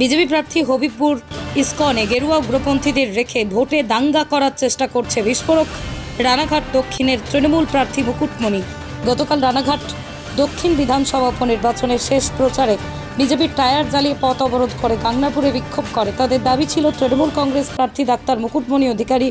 BJP প্রার্থী হবিবপুর ইস্কনে গেরুয়া উগ্রপন্থীদের রেখে ভোটে দাঙ্গা করার চেষ্টা করছে বিস্ফোরক। রানাঘাট দক্ষিণের তৃণমূল প্রার্থী মুকুটমণি। গতকাল রানাঘাট দক্ষিণ বিধানসভা উপনির্বাচনের শেষ প্রচারে বিজেপির টায়ার জ্বালিয়ে পথ অবরোধ করে, গাংনাপুরে বিক্ষোভ করে। তাদের দাবি ছিল তৃণমূল কংগ্রেস প্রার্থী ডাক্তার মুকুটমণি অধিকারী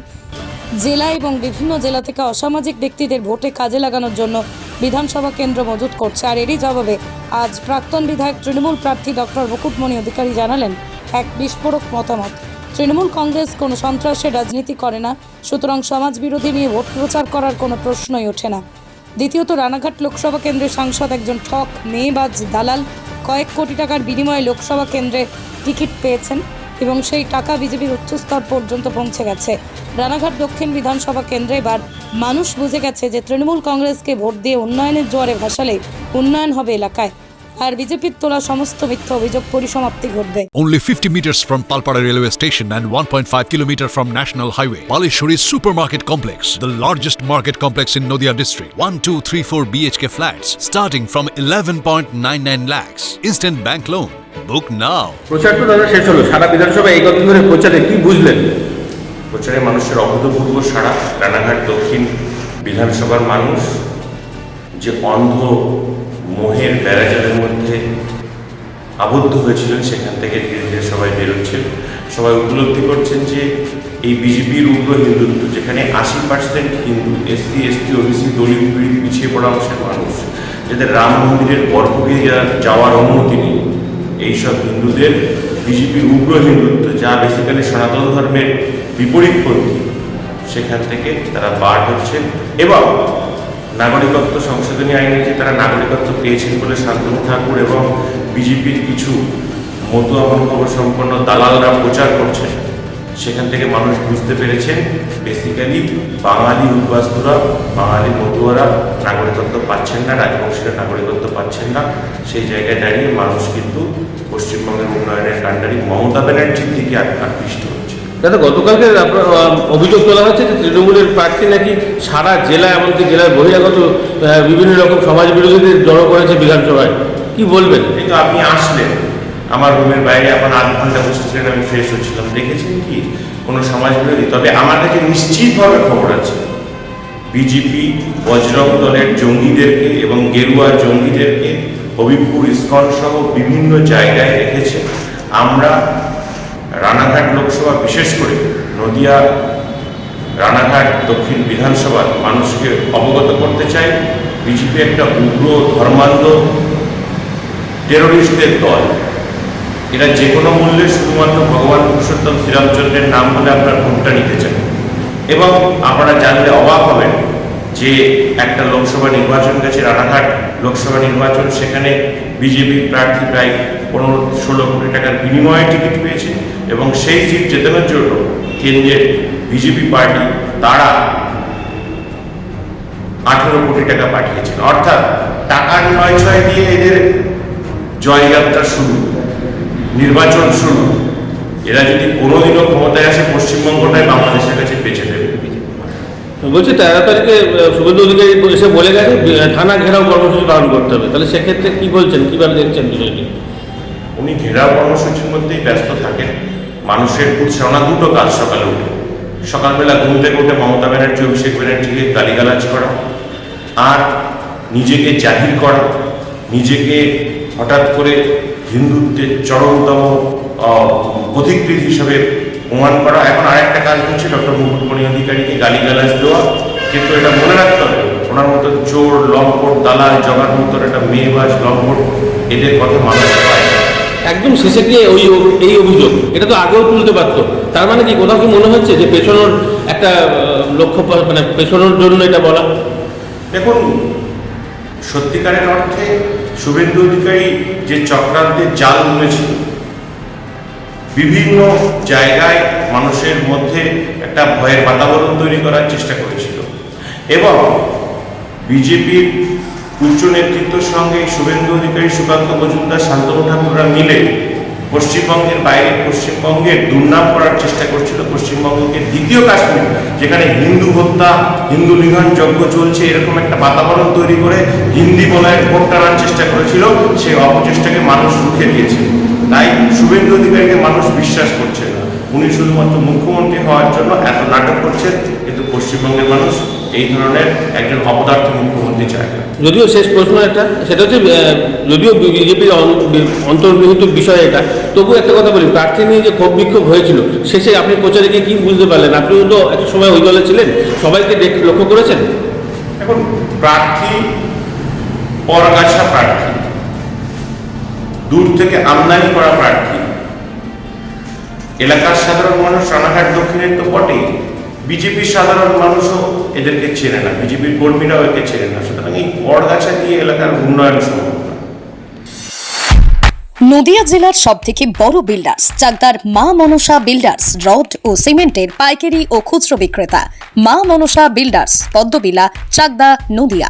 জেলা এবং বিভিন্ন জেলা থেকে অসামাজিক ব্যক্তিদের ভোটে কাজে লাগানোর জন্য বিধানসভা কেন্দ্র মজুত করছে। আর এরই জবাবে আজ প্রাক্তন বিধায়ক তৃণমূল প্রার্থী ডক্টর মুকুটমণি অধিকারী জানালেন, এক বিস্ফোরক মতামত। তৃণমূল কংগ্রেস কোনো সন্ত্রাসের রাজনীতি করে না, সুতরাং সমাজ বিরোধী নিয়ে ভোট প্রচার করার কোনো প্রশ্নই ওঠে না। দ্বিতীয়ত, রানাঘাট লোকসভা কেন্দ্রের সাংসদ একজন ঠক মেয়েবাজ দালাল, কয়েক কোটি টাকার বিনিময়ে লোকসভা কেন্দ্রে টিকিট পেয়েছেন। এবং সেই টাকা বিজেপির উচ্চস্তর পর্যন্ত পৌঁছে গেছে। রানাঘাট দক্ষিণ বিধানসভা কেন্দ্রে এবার মানুষ বুঝে গেছে যে তৃণমূল কংগ্রেসকে ভোট দিয়ে উন্নয়নের জোয়ারে ভাসালে উন্নয়ন হবে এলাকায়। আর বিজেপির তোলা সমস্ত মিথ্যা অভিযোগ পরিসমাপ্তি ঘটবে Only 50 meters from Palpara railway station and 1.5 kilometer from National Highway. Palishuri Supermarket Complex, the largest market complex in Noida district. 1, 2, 3, 4 BHK flats starting from 11.99 lakhs. Instant bank loan. Book now. প্রচার তো দাদা শেষ হলো সারা বিধানসভায় এই কদিন ধরে প্রচারে কি বুঝলেন প্রচারে মানুষের অভূতপূর্ব সারা রানাঘাট দক্ষিণ বিধানসভার মানুষ যে অন্ধ মোহের বেড়াজালের মধ্যে আবদ্ধ হয়েছিলেন, সেখান থেকে ধীরে ধীরে সবাই বেরোচ্ছেন সবাই উপলব্ধি করছেন যে এই বিজেপির উগ্র হিন্দুত্ব, যেখানে আশি percent Hindu, SC, ST, OBC পীড়িত, পিছিয়ে পড়া অংশের মানুষ, যাদের রাম মন্দিরের গর্ভগৃহে যা- যাওয়ার অনুমতি নেই, এইসব হিন্দুদের বিজেপির উগ্র হিন্দুত্ব, যা বেসিক্যালি সনাতন ধর্মের বিপরীতপন্থী সেখান থেকে তারা বার হচ্ছে এবং নাগরিকত্ব সংশোধনী আইনে যে তারা নাগরিকত্ব পেয়েছেন বলে শান্তনু ঠাকুর এবং বিজেপির কিছু মতুয়া মনোভাব সম্পন্ন দালালরা প্রচার করছে, সেখান থেকে মানুষ বুঝতে পেরেছেন বেসিক্যালি বাঙালি উদ্বাস্তুরা, বাঙালি মতুয়ারা নাগরিকত্ব পাচ্ছেন না, রাজবংশীরা নাগরিকত্ব পাচ্ছেন না। সেই জায়গায় দাঁড়িয়ে মানুষ কিন্তু পশ্চিমবঙ্গের উন্নয়নের কাণ্ডারি মমতা ব্যানার্জির দিকে আক- আকৃষ্ট হচ্ছে। দাদা, গতকালকে অভিযোগ তোলা হচ্ছে যে তৃণমূলের প্রার্থী নাকি সারা জেলা এমনকি জেলার বহিরাগত বিভিন্ন রকম সমাজ বিরোধীদের জড়ো করেছে বিধানসভায়। কি বলবেন? কিন্তু আপনি আসলেন। আমার রুমের বাইরে এখন আধ ঘণ্টা বসেছিলেন, আমি ফ্রেশ হচ্ছিলাম। দেখেছেন কি? কোনো সমাজ বিরোধী। তবে আমার কাছে নিশ্চিতভাবে খবর আছে। বিজেপি বজরং দলের জঙ্গিদেরকে এবং গেরুয়া জঙ্গিদেরকে হবিবপুর ইস্কন সহ বিভিন্ন জায়গায় রেখেছে। আমরা রানাঘাট লোকসভা, বিশেষ করে নদিয়া, রানাঘাট দক্ষিণ বিধানসভার মানুষকে অবগত করতে চাই। বিজেপি একটা উগ্র ধর্মান্ধ টেরোরিস্টদের দল। এরা যে কোনো মূল্যে শুধুমাত্র ভগবান পুরুষোত্তম শ্রীরামচন্দ্রের নাম বলে আপনার ভোটটা নিতে চান এবং আপনারা জানলে অবাক হবেন যে একটা লোকসভা নির্বাচন গেছে, রানাঘাট লোকসভা নির্বাচন, সেখানে বিজেপি প্রার্থী প্রায় পনেরো, ষোলো কোটি টাকার বিনিময়ে টিকিট পেয়েছে। এবং সেই সিট জেতানোর জন্য কেন্দ্রের বিজেপি পার্টি তারা আঠেরো কোটি টাকা পাঠিয়েছেন অর্থাৎ টাকার নয় ছয় দিয়ে এদের জয়যাত্রা শুরু নির্বাচন শুরু। এরা যদি কোনোদিনও ক্ষমতায় আসে পশ্চিমবঙ্গটাই বাংলাদেশের কাছে বেছে দেবে বলছি তেরো তারিখে শুভেন্দু অধিকারী এসে বলে গেছে থানা ঘেরাও কর্মসূচি পালন করতে হবে। তাহলে সেক্ষেত্রে কি বলছেন কীভাবে দেখছেন বিষয়টি? উনি ঘেরাও কর্মসূচির মধ্যেই ব্যস্ত থাকেন। মানুষের উৎসাহনা দুটো কাজ সকালে উঠে। সকালবেলা ঘুম থেকে উঠে মমতা ব্যানার্জি, অভিষেক ব্যানার্জিকে গালিগালাজ করা আর নিজেকে জাহির করা, নিজেকে হঠাৎ করে হিন্দুত্বের চরমতম অধিকৃত হিসাবে প্রমাণ করা। এখন আরেকটা কাজ হচ্ছে ডক্টর মুকুটমণি অধিকারীকে গালিগালাজ দেওয়া। কিন্তু এটা মনে রাখতে হবে, ওনার মতো চোর, লম্পট, দালাল জগার মতো একটা মেয়েবাজ লম্পট, এদের কথা মানুষ পায়। একদম শেষে গিয়ে ওই এই অভিযোগ। এটা তো আগেও তুলতে পারতো। তার মানে কি, কোথাও কি মনে হচ্ছে যে পেছনোর একটা লক্ষ্য মানে পেছনোর জন্য এটা বলা? দেখুন, সত্যিকারের অর্থে শুভেন্দু অধিকারী যে চক্রান্তের জাল বুনেছিল বিভিন্ন জায়গায় মানুষের মধ্যে একটা ভয়ের বাতাবরণ তৈরি করার চেষ্টা করেছিল। এবং বিজেপির উচ্চ নেতৃত্বের সঙ্গে শুভেন্দু অধিকারী সুকান্ত মজুমদার, শান্তনু ঠাকুররা মিলে পশ্চিমবঙ্গের বাইরে পশ্চিমবঙ্গের দুর্নাম করার চেষ্টা করছিল। পশ্চিমবঙ্গকে দ্বিতীয় কাশ্মীর, যেখানে হিন্দু হত্যা, হিন্দু নিধন যজ্ঞ চলছে, এরকম একটা বাতাবরণ তৈরি করে হিন্দি বলায় ভোট টানার চেষ্টা করেছিল। সেই অপচেষ্টাকে মানুষ রুখে দিয়েছে। তাই শুভেন্দু অধিকারীকে মানুষ বিশ্বাস করছে না। উনি শুধুমাত্র মুখ্যমন্ত্রী হওয়ার জন্য এত নাটক করছেন, কিন্তু পশ্চিমবঙ্গের মানুষ এই ধরনের একজন অপদার্থ মুখ্যমন্ত্রী চায়। যদিও শেষ প্রশ্ন একটা সেটা হচ্ছে যদিও বিজেপির অন্তর্নিহিত বিষয় এটা তবু একটা কথা বলি প্রার্থী নিয়ে যে ক্ষোভ বিক্ষোভ হয়েছিল শেষে আপনি প্রচারে গিয়ে কি বুঝতে পারলেন? আপনিও তো একটা সময় ওই দলে ছিলেন সবাইকে দেখ- লক্ষ্য করেছেন? এখন প্রার্থী পরগাছা প্রার্থী দূর থেকে আমদানি করা প্রার্থী এলাকার সাধারণ মানুষ রানাঘাট দক্ষিণের তো বটেই। বিজেপির সাধারণ মানুষও এদেরকে চেনে না, বিজেপির কর্মীরাও একে চেনে না। সুতরাং এই পরগাছা দিয়ে এলাকার উন্নয়ন সম্ভব নদিয়া জেলার সব থেকে বড় বিল্ডার্স চাকদার মা মনসা বিল্ডার্স রড ও সিমেন্টের পাইকারি ও খুচরো বিক্রেতা। মা মনসা বিল্ডার্স পদ্মবিলা, চাকদা, নদিয়া।